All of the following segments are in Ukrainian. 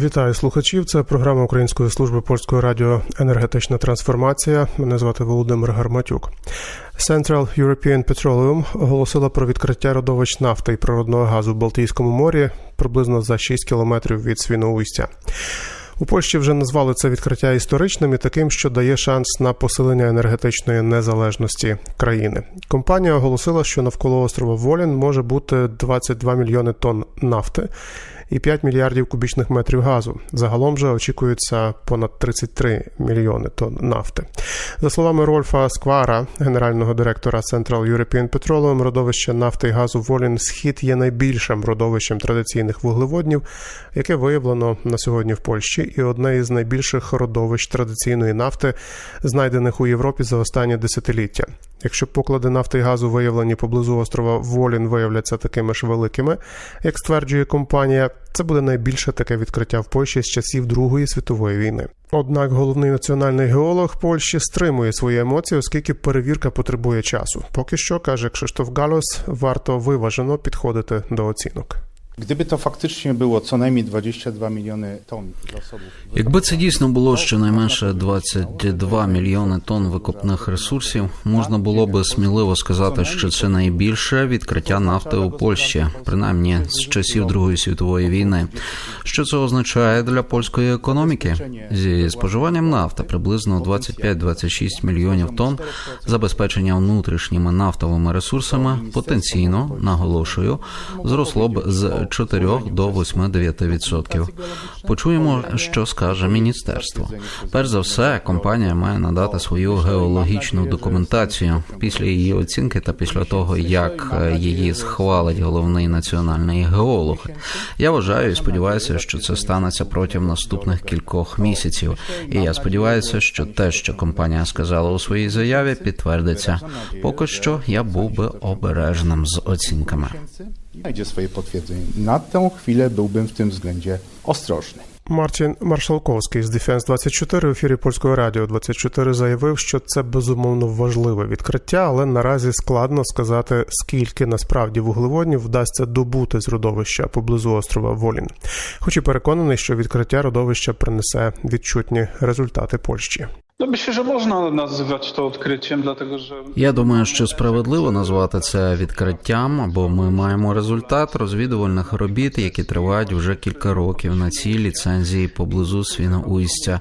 Вітаю слухачів. Це програма Української служби польського радіо Енергетична трансформація. Мене звати Володимир Гарматюк. Central European Petroleum оголосила про відкриття родовищ нафти і природного газу в Балтійському морі приблизно за 6 кілометрів від Свіноустя. У Польщі вже назвали це відкриття історичним і таким, що дає шанс на посилення енергетичної незалежності країни. Компанія оголосила, що навколо острова Волін може бути 22 мільйони тонн нафти і 5 мільярдів кубічних метрів газу. Загалом же очікується понад 33 мільйони тонн нафти. За словами Рольфа Сквара, генерального директора Central European Petroleum, родовище нафти і газу Волін Схід є найбільшим родовищем традиційних вуглеводнів, яке виявлено на сьогодні в Польщі, і одне із найбільших родовищ традиційної нафти, знайдених у Європі за останні десятиліття. Якщо поклади нафти і газу виявлені поблизу острова Волін виявляться такими ж великими, як стверджує компанія, це буде найбільше таке відкриття в Польщі з часів Другої світової війни. Однак головний національний геолог Польщі стримує свої емоції, оскільки перевірка потребує часу. Поки що каже Кшиштоф Галос, варто виважено підходити до оцінок. Gdyby to faktycznie było co najmniej 22 miliony ton zasobów. Якби це дійсно було щонайменше 22 мільйони тонн викопних ресурсів, можна було би сміливо сказати, що це найбільше відкриття нафти у Польщі, принаймні з часів Другої світової війни. Що це означає для польської економіки? Зі споживанням нафти приблизно 25-26 мільйонів тонн забезпечення внутрішніми нафтовими ресурсами потенційно наголошую зросло б з 4 до 8-9%. Почуємо, що скаже міністерство. Перш за все, компанія має надати свою геологічну документацію після її оцінки та після того, як е, її схвалить головний національний геолог. Я вважаю і сподіваюся, що це станеться протягом наступних кількох місяців. І я сподіваюся, що те, що компанія сказала у своїй заяві, підтвердиться. Поки що я був би обережним з оцінками. Znajdzie swoje potwierdzenie. Na tę chwilę byłbym w tym względzie ostrożny. Мартін Маршалковський з Defense 24 в ефірі польського радіо 24 заявив, що це безумовно важливе відкриття, але наразі складно сказати, скільки насправді вуглеводнів вдасться добути з родовища поблизу острова Волін. Хоч і переконаний, що відкриття родовища принесе відчутні результати Польщі. Myślę, że można nazywać to odkryciem, dlatego że Я думаю, що справедливо назвати це відкриттям, бо ми маємо результат розвідувальних робіт, які тривають вже кілька років на цій ліцензії поблизу Свіноуйстя.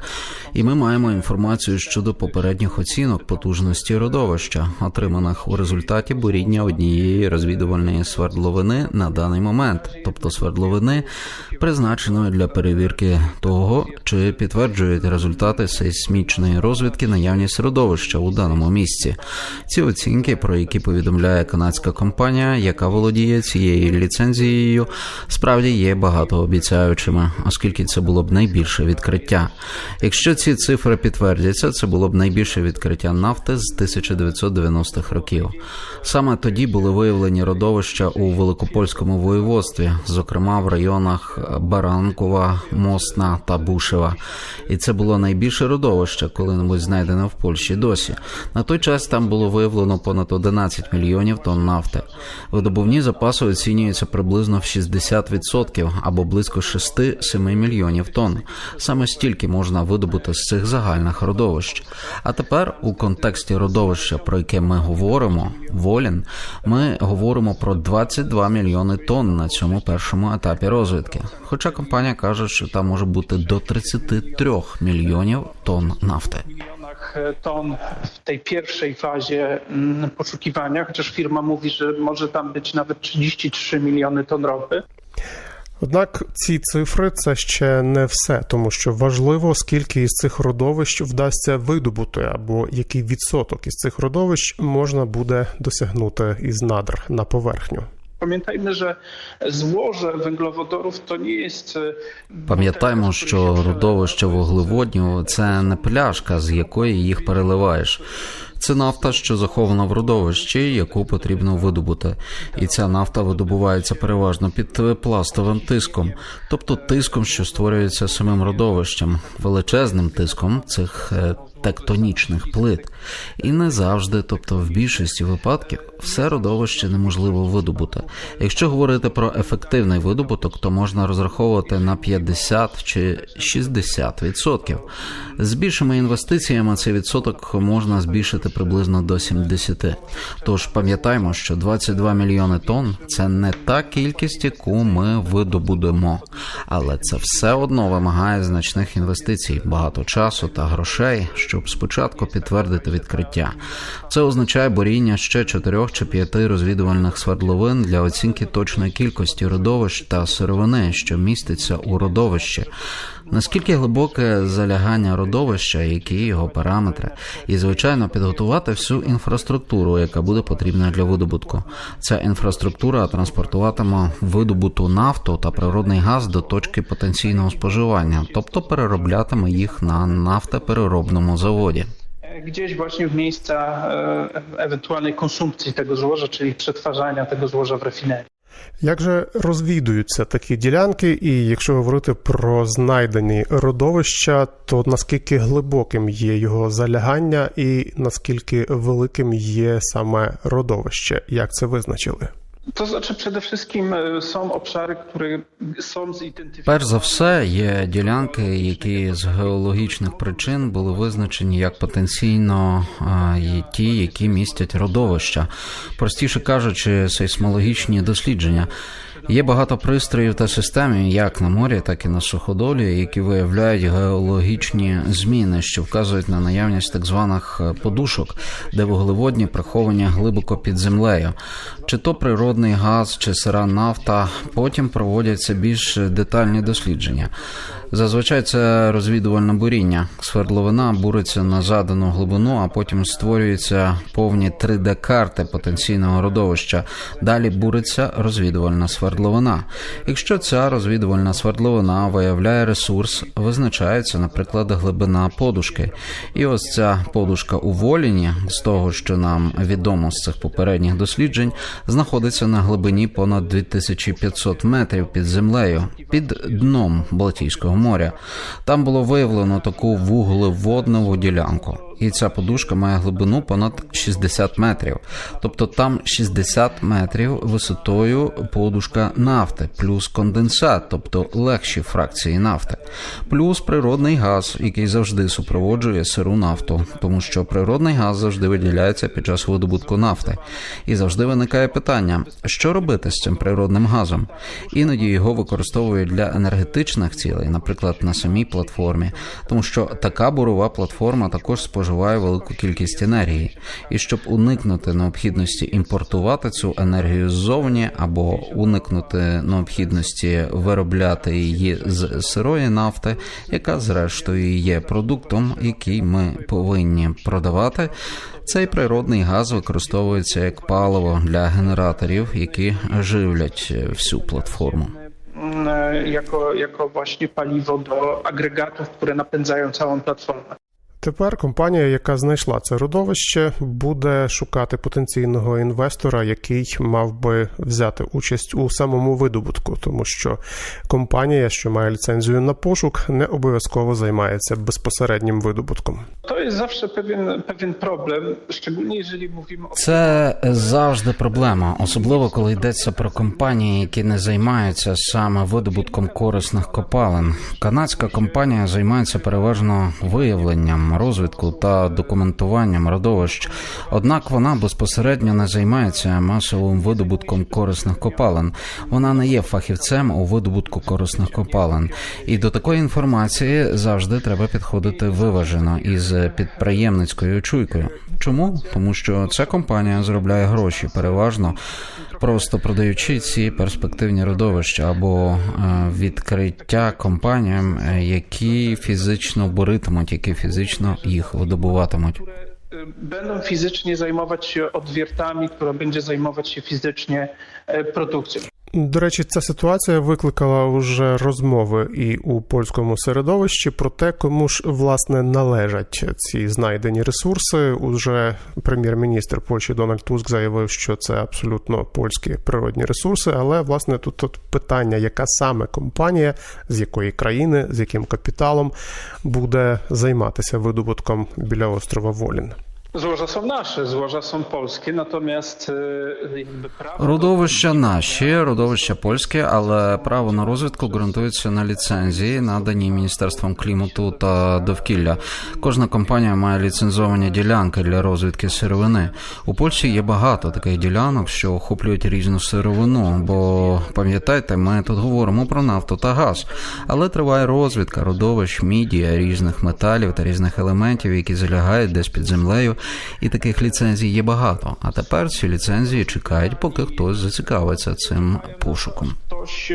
І ми маємо інформацію щодо попередніх оцінок потужності родовища, отриманих у результаті буріння однієї розвідувальної свердловини на даний момент, тобто свердловини, призначеної для перевірки того, чи підтверджують результати сейсмічної розвідки наявність родовища у даному місці. Ці оцінки, про які повідомляє канадська компанія, яка володіє цією ліцензією, справді є багатообіцяючими, оскільки це було б найбільше відкриття. Якщо ці цифри підтвердяться, це було б найбільше відкриття нафти з 1990-х років. Саме тоді були виявлені родовища у Великопольському воєводстві, зокрема в районах Баранкова, Мосна та Бушева. І це було найбільше родовище, коли-небудь знайдене в Польщі досі. На той час там було виявлено понад 11 мільйонів тонн нафти. Видобувні запаси оцінюються приблизно в 60% або близько 6-7 мільйонів тонн. Саме стільки можна видобути з цих загальних родовищ. А тепер у контексті родовища, про яке ми говоримо, Волін, ми говоримо про 22 мільйони тонн на цьому першому етапі розвідки. Хоча компанія каже, що там може бути до 33 мільйонів тонн нафти. Milionach ton w tej pierwszej fazie mm, poszukiwania, chociaż firma mówi, że może tam być nawet 33 miliony ton ropy. Однак ці цифри це ще не все, тому що важливо, скільки із цих родовищ вдасться видобути, або який відсоток із цих родовищ можна буде досягнути із надр на поверхню. Że złoże węglowodorów to nie jest. e, Пам'ятаємо, що родовище вуглеводнів це не пляшка, з якої їх переливаєш. Це нафта, що захована в родовищі, яку потрібно видобути. І ця нафта видобувається переважно під пластовим тиском, тобто тиском, що створюється самим родовищем, величезним тиском цих е, тектонічних плит. І не завжди, тобто в більшості випадків, все родовище неможливо видобути. Якщо говорити про ефективний видобуток, то можна розраховувати на 50 чи 60 відсотків. З більшими інвестиціями цей відсоток можна збільшити приблизно до 70. Тож пам'ятаймо, що 22 мільйони тонн це не та кількість, яку ми видобудемо, але це все одно вимагає значних інвестицій, багато часу та грошей, щоб спочатку підтвердити відкриття. Це означає боріння ще чотирьох чи п'яти розвідувальних свердловин для оцінки точної кількості родовищ та сировини, що міститься у родовищі. Наскільки глибоке залягання родовища, які його параметри, і звичайно підготувати всю інфраструктуру, яка буде потрібна для видобутку. Ця інфраструктура транспортуватиме видобуту нафту та природний газ до точки потенційного споживання, тобто перероблятиме їх на нафтопереробному заводі. Gdzieś właśnie w miejsca e, ewentualnej konsumpcji tego złoża, czyli przetwarzania tego złoża w rafinerii. Як же розвідуються такі ділянки, і якщо говорити про знайдені родовища, то наскільки глибоким є його залягання, і наскільки великим є саме родовище? Як це визначили? To znaczy przede wszystkim e, są obszary, które są zidentyfikowane. Перш за все, є ділянки, які з геологічних причин були визначені як потенційно а, ті, які містять родовища, простіше кажучи, сейсмологічні дослідження. Є багато пристроїв та систем, як на морі, так і на суходолі, які виявляють геологічні зміни, що вказують на наявність так званих е, подушок, де вуглеводні приховані глибоко під землею. Чи то природний газ, чи сира нафта. Потім проводяться більш детальні дослідження. Зазвичай це розвідувальне буріння. Свердловина буриться на задану глибину, а потім створюються повні 3D-карти потенційного родовища. Далі буриться розвідувальна свердловина. Якщо ця розвідувальна свердловина виявляє ресурс, визначається, наприклад, глибина подушки. І ось ця подушка у воліні, з того, що нам відомо з цих попередніх досліджень, знаходиться на глибині понад 2500 метрів під землею, під дном Балтійського моря. Там було виявлено таку вуглеводнову ділянку. І ця подушка має глибину понад 60 метрів. Тобто там 60 метрів висотою подушка нафти, плюс конденсат, тобто легші фракції нафти, плюс природний газ, який завжди супроводжує сиру нафту, тому що природний газ завжди виділяється під час видобутку нафти. І завжди виникає питання, що робити з цим природним газом. Іноді його використовують для енергетичних цілей, наприклад, на самій платформі, тому що така бурова платформа також споживає велику кількість енергії. І щоб уникнути необхідності імпортувати цю енергію ззовні або уникнути необхідності виробляти її з сирої нафти, яка зрештою є продуктом, який ми повинні продавати. Цей природний газ використовується як паливо для генераторів, які живлять всю платформу. Jako, jako właśnie paliwo do agregatów, które napędzają całą platformę. Тепер компанія, яка знайшла це родовище, буде шукати потенційного інвестора, який мав би взяти участь у самому видобутку, тому що компанія, що має ліцензію на пошук, не обов'язково займається безпосереднім видобутком. To jest zawsze pewien, pewien problem, szczególnie jeżeli mówimy Це завжди проблема, особливо коли йдеться про компанії, які не займаються саме видобутком корисних копалин. Канадська компанія займається переважно виявленням, розвідку та документуванням родовищ. Однак вона безпосередньо не займається масовим видобутком корисних копалин. Вона не є фахівцем у видобутку корисних копалин. І до такої інформації завжди треба підходити виважено із підприємницькою чуйкою. Чому? Тому що ця компанія заробляє гроші переважно. Просто продаючи ці перспективні родовища або е, відкриття компаніям, е, які фізично боритимуть, які фізично їх видобуватимуть. będą fizycznie zajmować się odwiertami, która będzie zajmować się fizycznie e, produkcją. До речі, ця ситуація викликала уже розмови і у польському середовищі про те, кому ж власне належать ці знайдені ресурси. Уже прем'єр-міністр Польщі Дональд Туск заявив, що це абсолютно польські природні ресурси. Але власне тут, тут питання, яка саме компанія, з якої країни, з яким капіталом буде займатися видобутком біля острова Волін. Złoża są nasze, złoża są polskie, natomiast jakby prawo... Родовища наші, родовища польське, але право на розвідку ґрунтується на ліцензії, наданій Міністерством клімату та довкілля. Кожна компанія має ліцензовані ділянки для розвідки сировини. У Польщі є багато таких ділянок, що охоплюють різну сировину. Бо пам'ятайте, ми тут говоримо про нафту та газ, але триває розвідка родовищ, міді, різних металів та різних елементів, які залягають десь під землею. І таких ліцензій є багато. А тепер ці ліцензії чекають, поки хтось зацікавиться цим пошуком. Хтось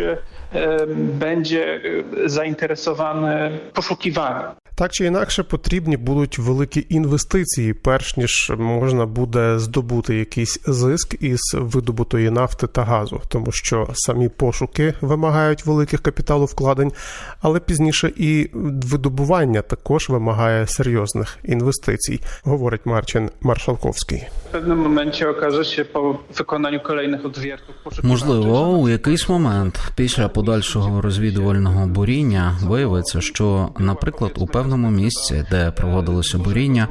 буде zainteresowany poszukiwaniem. Так чи інакше потрібні будуть великі інвестиції, перш ніж можна буде здобути якийсь зиск із видобутої нафти та газу, тому що самі пошуки вимагають великих капіталовкладень, але пізніше і видобування також вимагає серйозних інвестицій, говорить Марчин Маршалковський. Pewnym momencie okaże się po wykonaniu kolejnych odwiertów Можливо, у якийсь момент після подальшого розвідувального буріння виявиться, що, наприклад, у певному місці, де проводилося буріння,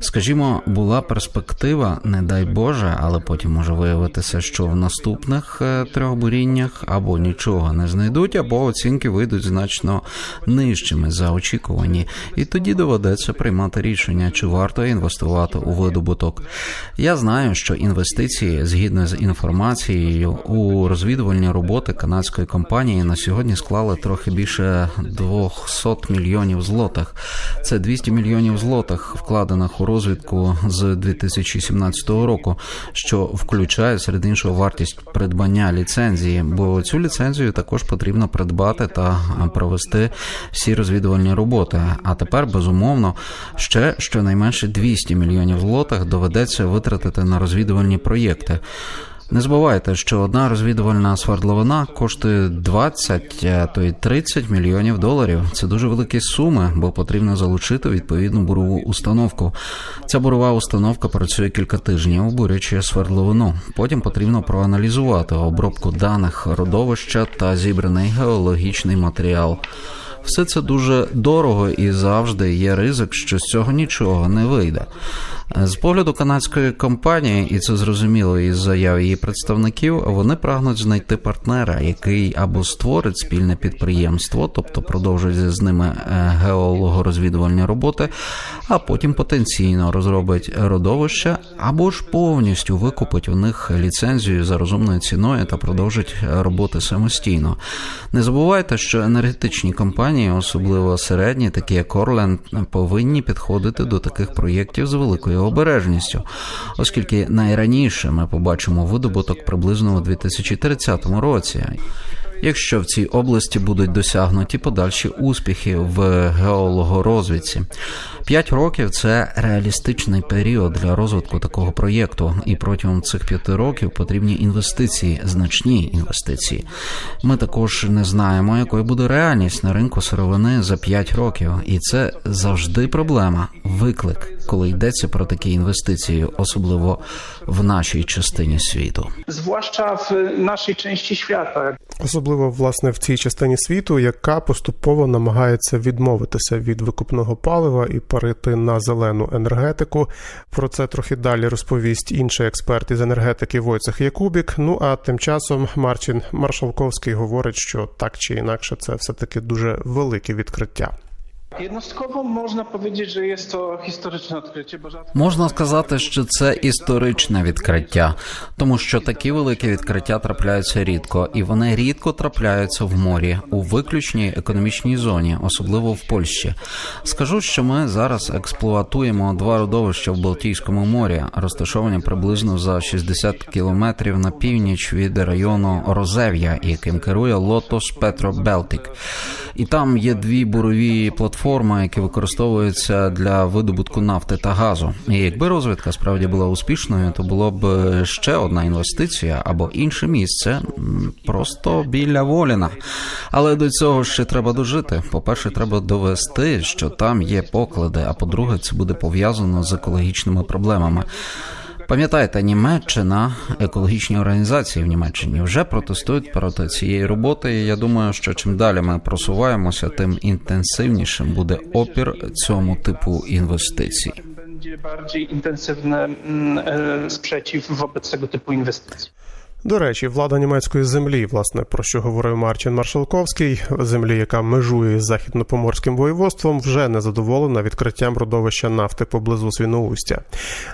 скажімо, була перспектива, не дай Боже, але потім може виявитися, що в наступних е, трьох буріннях або нічого не знайдуть, або оцінки вийдуть значно нижчими за очікувані, і тоді доведеться приймати рішення, чи варто інвестувати у видобуток. Я знаю, що інвестиції згідно з інформацією у розвідувальні роботи канадської компанії на сьогодні склали трохи більше 200 мільйонів злотих. Це 200 мільйонів злотих, вкладених у розвідку з 2017 року, що включає серед іншого вартість придбання ліцензії, бо цю ліцензію також потрібно придбати та провести всі розвідувальні роботи. А тепер безумовно ще щонайменше 200 мільйонів злотих доведеться витратити на розвідувальні проєкти. Не забувайте, що одна розвідувальна свердловина коштує 20, а то й 30 мільйонів доларів. Це дуже великі суми, бо потрібно залучити відповідну бурову установку. Ця бурова установка працює кілька тижнів, бурячи свердловину. Потім потрібно проаналізувати обробку даних родовища та зібраний геологічний матеріал. Все це дуже дорого і завжди є ризик, що з цього нічого не вийде. З погляду канадської компанії, і це зрозуміло із заяв її представників, вони прагнуть знайти партнера, який або створить спільне підприємство, тобто продовжує з ними е, геологорозвідувальні роботи, а потім потенційно розробить родовище, або ж повністю викупить у них ліцензію за розумною ціною та продовжить роботи самостійно. Не забувайте, що енергетичні компанії, особливо середні, такі як Орленд, повинні підходити до таких проєктів з великою обережністю, оскільки найраніше ми побачимо видобуток приблизно у 2030 році. Якщо в цій області будуть досягнуті подальші успіхи в геологорозвідці, п'ять років це реалістичний період для розвитку такого проєкту, і протягом цих п'яти років потрібні інвестиції, значні інвестиції. Ми також не знаємо, якою буде реальність на ринку сировини за п'ять років, і це завжди проблема, виклик, коли йдеться про такі інвестиції, особливо в нашій частині світу. zwłaszcza w naszej części świata, Особливо власне в цій частині світу, яка поступово намагається відмовитися від викупного палива і перейти на зелену енергетику. Про це трохи далі розповість інший експерт із енергетики Войцех Якубік. Ну а тим часом Марчин Маршалковський говорить, що так чи інакше це все таки дуже велике відкриття. Jednostkowo można powiedzieć, to historyczne odkrycie, Можна сказати, що це історичне відкриття, тому що такі великі відкриття трапляються рідко, і вони рідко трапляються в морі у виключній економічній зоні, особливо в Польщі. Скажу, що ми зараз експлуатуємо два родовища в Балтійському морі, розташовані приблизно за 60 кілометрів на північ від району Розев'я, яким керує Лотос Петро Белтик. І там є дві бурові платформи, які використовуються для видобутку нафти та газу. І якби розвідка справді була успішною, то було б ще одна інвестиція або інше місце просто біля Воліна. Але до цього ще треба дожити. По-перше, треба довести, що там є поклади. А по-друге, це буде пов'язано з екологічними проблемами. Пам'ятайте, Німеччина, екологічні організації в Німеччині вже протестують проти цієї роботи. І я думаю, що чим далі ми просуваємося, тим інтенсивнішим буде опір цьому типу інвестицій. bardziej intensywny e, sprzeciw wobec tego typu inwestycji. До речі, влада німецької землі, власне, про що говорив Марчин Маршалковський, землі, яка межує з західнопоморським воєводством, вже не задоволена відкриттям родовища нафти поблизу Свіноустя.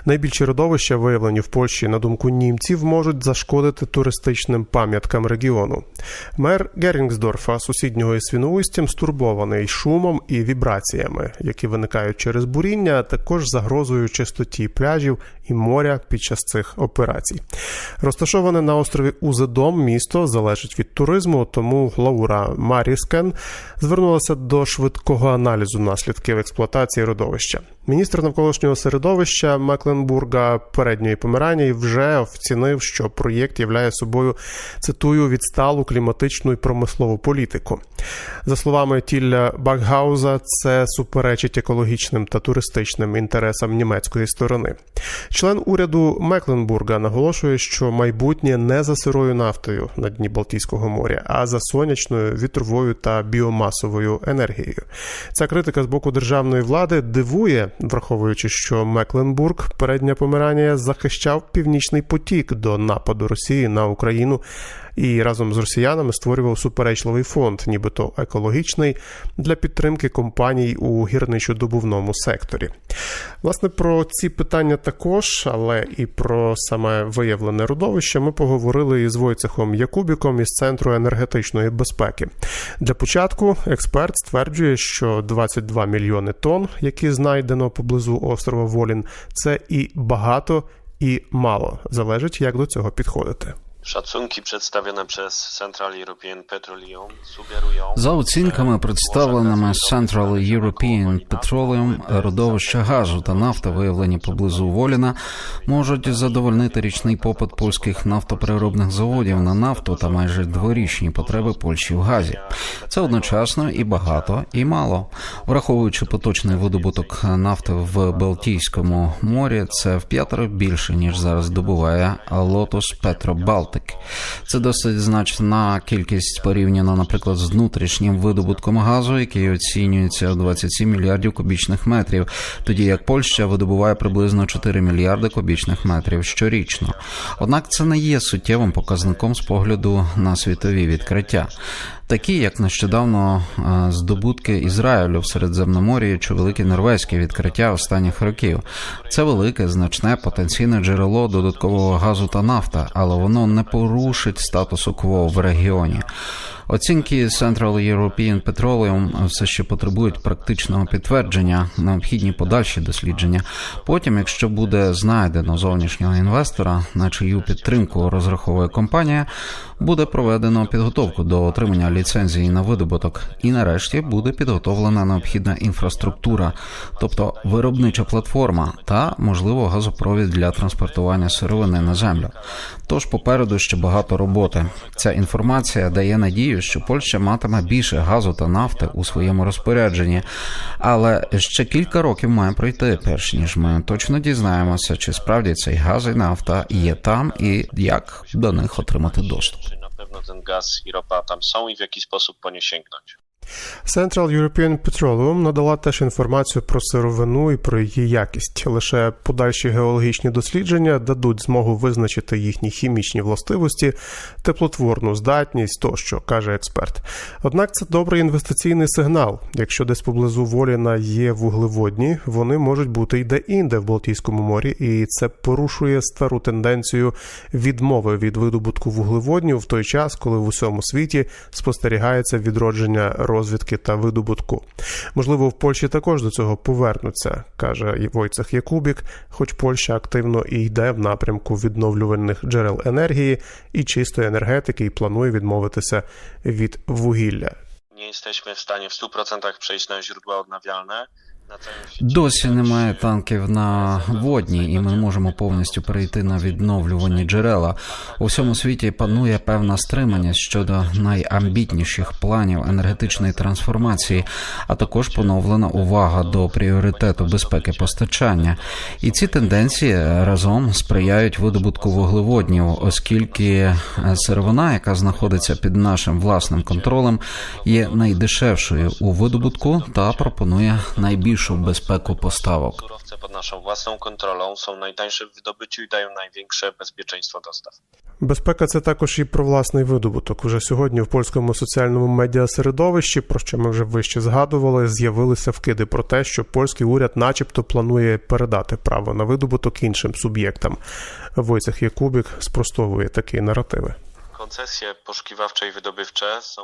Найбільші родовища, виявлені в Польщі, на думку німців, можуть зашкодити туристичним пам'яткам регіону. Мер Герінгсдорфа, сусіднього із Свіноустям, стурбований шумом і вібраціями, які виникають через буріння, а також загрозою чистоті пляжів і моря під час цих операцій. Розташоване на острові Узедом місто залежить від туризму, тому Лаура Маріскен звернулася до швидкого аналізу наслідків експлуатації родовища. Міністр навколишнього середовища Мекленбурга передньої Померанії вже оцінив, що проєкт являє собою цитую відсталу кліматичну і промислову політику. За словами Тілля Баггауза, це суперечить екологічним та туристичним інтересам німецької сторони. Член уряду Мекленбурга наголошує, що майбутнє не за сирою нафтою на дні Балтійського моря, а за сонячною, вітровою та біомасовою енергією. Ця критика з боку державної влади дивує, враховуючи, що Мекленбург, передня помирання, захищав північний потік до нападу Росії на Україну і разом з росіянами створював суперечливий фонд, нібито екологічний, для підтримки компаній у гірничодобувному секторі. Власне, про ці питання також, але і про саме виявлене родовище ми поговорили із Войцехом Якубіком із Центру енергетичної безпеки. Для початку експерт стверджує, що 22 мільйони тонн, які знайдено поблизу острова Волін, це і багато, і мало. Залежить, як до цього підходити. Szacunki przedstawione przez Central European Petroleum sugerują, За оцінками, представленими Central European Petroleum, родовища газу та нафти, виявлені поблизу Воліна, можуть задовольнити річний попит польських нафтопереробних заводів на нафту та майже дворічні потреби Польщі в газі. Це одночасно і багато, і мало. Враховуючи поточний видобуток нафти в Балтійському морі, це в п'ятеро більше ніж зараз добуває Lotus Petro Baltic. Це досить значна кількість порівняно, наприклад, з внутрішнім видобутком газу, який оцінюється в 27 мільярдів кубічних метрів, тоді як Польща видобуває приблизно 4 мільярди кубічних метрів щорічно. Однак це не є суттєвим показником з погляду на світові відкриття. Такі, як нещодавно е, здобутки Ізраїлю в Середземномор'ї чи великі норвезькі відкриття останніх років. Це велике, значне потенційне джерело додаткового газу та нафта, але воно не порушить статусу кво в регіоні. Оцінки Central European Petroleum все ще потребують практичного підтвердження, необхідні подальші дослідження. Потім, якщо буде знайдено зовнішнього інвестора, на чию підтримку розраховує компанія, буде проведено підготовку до отримання ліцензії на видобуток, і нарешті буде підготовлена необхідна інфраструктура, тобто виробнича платформа та можливо газопровід для транспортування сировини на землю. Тож попереду ще багато роботи. Ця інформація дає надію, що Польща матиме більше газу та нафти у своєму розпорядженні, але ще кілька років має пройти, перш ніж ми точно дізнаємося, чи справді цей газ і нафта є там і як до них отримати доступ. напевно, pewno ten gaz i ropa tam są i w jaki sposób po. Central European Petroleum надала теж інформацію про сировину і про її якість. Лише подальші геологічні дослідження дадуть змогу визначити їхні хімічні властивості, теплотворну здатність тощо, каже експерт. Однак це добрий інвестиційний сигнал. Якщо десь поблизу Воліна є вуглеводні, вони можуть бути й де-інде в Балтійському морі, і це порушує стару тенденцію відмови від видобутку вуглеводнів в той час, коли в усьому світі спостерігається відродження розвідки та видобутку. Можливо, в Польщі також до цього повернуться, каже Войцех Якубік, хоч Польща активно і йде в напрямку відновлювальних джерел енергії і чистої енергетики, і планує відмовитися від вугілля. Nie jesteśmy w stanie w 100% przejść na źródła odnawialne. Досі немає танків на водні, і ми можемо повністю перейти на відновлювані джерела. У всьому світі панує певна стриманість щодо найамбітніших планів енергетичної трансформації, а також поновлена увага до пріоритету безпеки постачання. І ці тенденції разом сприяють видобутку вуглеводнів, оскільки сировина, яка знаходиться під нашим власним контролем, є найдешевшою у видобутку та пропонує найбільшу найбільшу безпеку поставок. Surowce pod naszą własną kontrolą są najtańsze w wydobyciu i dają największe bezpieczeństwo dostaw. Безпека це також і про власний видобуток. Уже сьогодні в польському соціальному медіасередовищі, про що ми вже вище згадували, з'явилися вкиди про те, що польський уряд, начебто, планує передати право на видобуток іншим суб'єктам. Войцех Якубік спростовує такі наративи. Koncesje poszukiwawcze i wydobywcze są.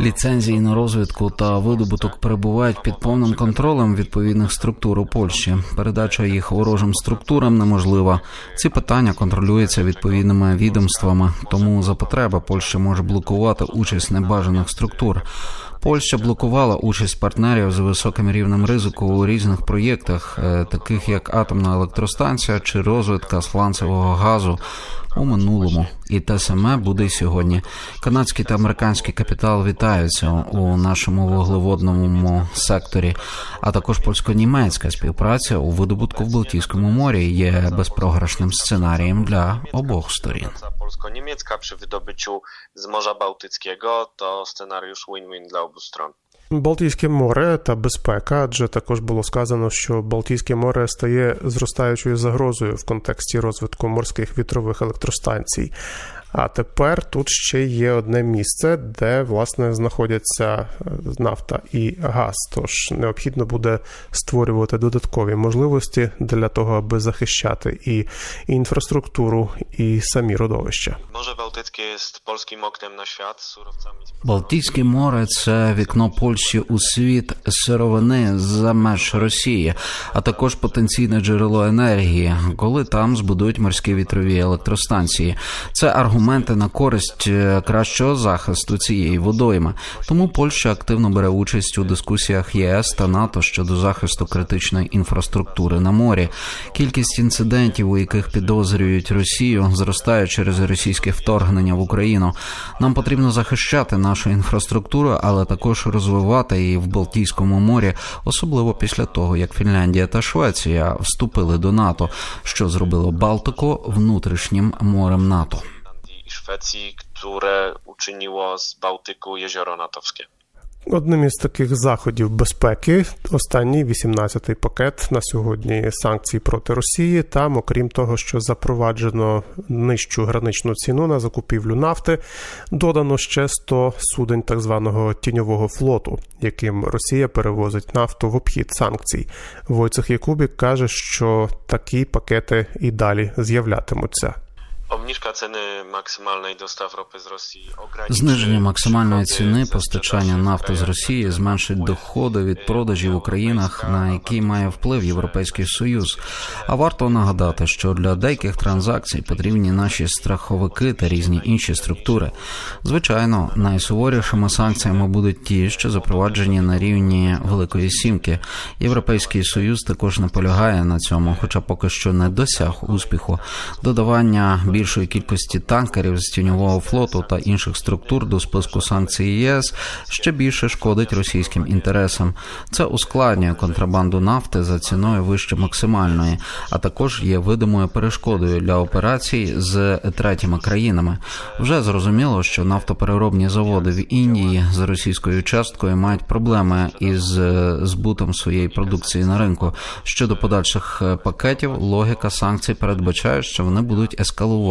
Ліцензії на розвідку та видобуток перебувають під повним контролем відповідних структур у Польщі. Передача їх ворожим структурам неможлива. Ці питання контролюються відповідними відомствами, тому за потреби Польща може блокувати участь небажаних структур. Польща блокувала участь партнерів з високим рівнем ризику у різних проєктах, таких як атомна електростанція чи розвідка сланцевого газу у минулому. І те саме буде сьогодні. Канадський та американський капітал вітаються у нашому вуглеводному секторі, а також польсько-німецька співпраця у видобутку в Балтійському морі є безпрограшним сценарієм для обох сторін. Polsko-niemiecka przy wydobyciu z Morza Bałtyckiego to scenariusz win-win dla obu stron. Балтійське море та безпека, адже також було сказано, що Балтійське море стає зростаючою загрозою в контексті розвитку морських вітрових електростанцій. А тепер тут ще є одне місце, де власне знаходяться е, нафта і газ. Тож необхідно буде створювати додаткові можливості для того, аби захищати і інфраструктуру, і самі родовища. Jest polskim oknem na świat z surowcami z Балтійське море це вікно Польщі у світ сировини за меж Росії, а також потенційне джерело енергії, коли там збудують морські вітрові електростанції. Це аргументи на користь е, кращого захисту цієї водойми. Тому Польща активно бере участь у дискусіях ЄС та НАТО щодо захисту критичної інфраструктури на морі. Кількість інцидентів, у яких підозрюють Росію, зростає через російське вторгнення в Україну. Нам потрібно захищати нашу інфраструктуру, але також розвивати її в Балтійському морі, особливо після того, як Фінляндія та Швеція вступили до НАТО, що зробило Балтику внутрішнім морем НАТО. Szwecji, które uczyniło z Bałtyku jezioro natowskie. Одним із таких заходів безпеки останній 18-й пакет на сьогодні санкцій проти Росії. Там, окрім того, що запроваджено нижчу граничну ціну на закупівлю нафти, додано ще 100 суден так званого тіньового флоту, яким Росія перевозить нафту в обхід санкцій. Войцех Якубік каже, що такі пакети і далі з'являтимуться. Ceny maksymalnej dostaw ropy z Rosji ograniczy Зниження максимальної ціни постачання нафти з Росії зменшить доходи від продажів в Українах, на які має вплив Європейський Союз. А варто нагадати, що для деяких транзакцій потрібні наші страховики та різні інші структури. Звичайно, найсуворішими санкціями будуть ті, що запроваджені на рівні Великої Сімки. Європейський Союз також наполягає на цьому, хоча поки що не досяг успіху. Додавання більшої кількості танкерів з тіньового флоту та інших структур до списку санкцій ЄС ще більше шкодить російським інтересам. Це ускладнює контрабанду нафти за ціною вище максимальної, а також є видимою перешкодою для операцій з третіми країнами. Вже зрозуміло, що нафтопереробні заводи в Індії з російською часткою мають проблеми із е, збутом своєї продукції на ринку. Щодо подальших е, пакетів, логіка санкцій передбачає, що вони будуть ескалувати,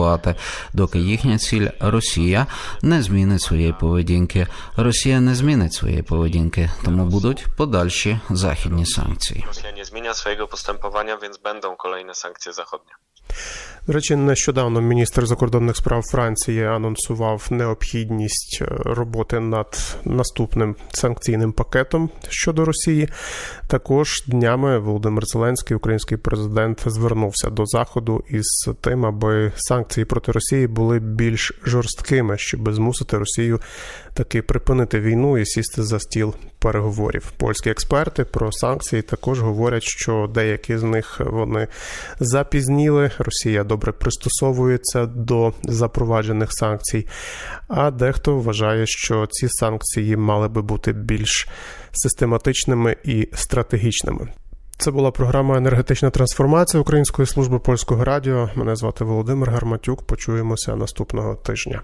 доки їхня ціль Росія не змінить своєї поведінки. Росія не змінить своєї поведінки, тому будуть подальші західні санкції. Росія не змінить своєї поступування, він będą kolejne санкції zachodnie. До речі, нещодавно міністр закордонних справ Франції анонсував необхідність е, роботи над наступним санкційним пакетом щодо Росії. Також днями Володимир Зеленський, український президент, звернувся до заходу із тим, аби санкції проти Росії були більш жорсткими, щоб змусити Росію таки припинити війну і сісти за стіл переговорів. Польські експерти про санкції також говорять, що деякі з них вони запізніли. Росія добре пристосовується до запроваджених санкцій. А дехто вважає, що ці санкції мали би бути більш систематичними і стратегічними. Це була програма Енергетична трансформація Української служби польського радіо. Мене звати Володимир Гарматюк. Почуємося наступного тижня.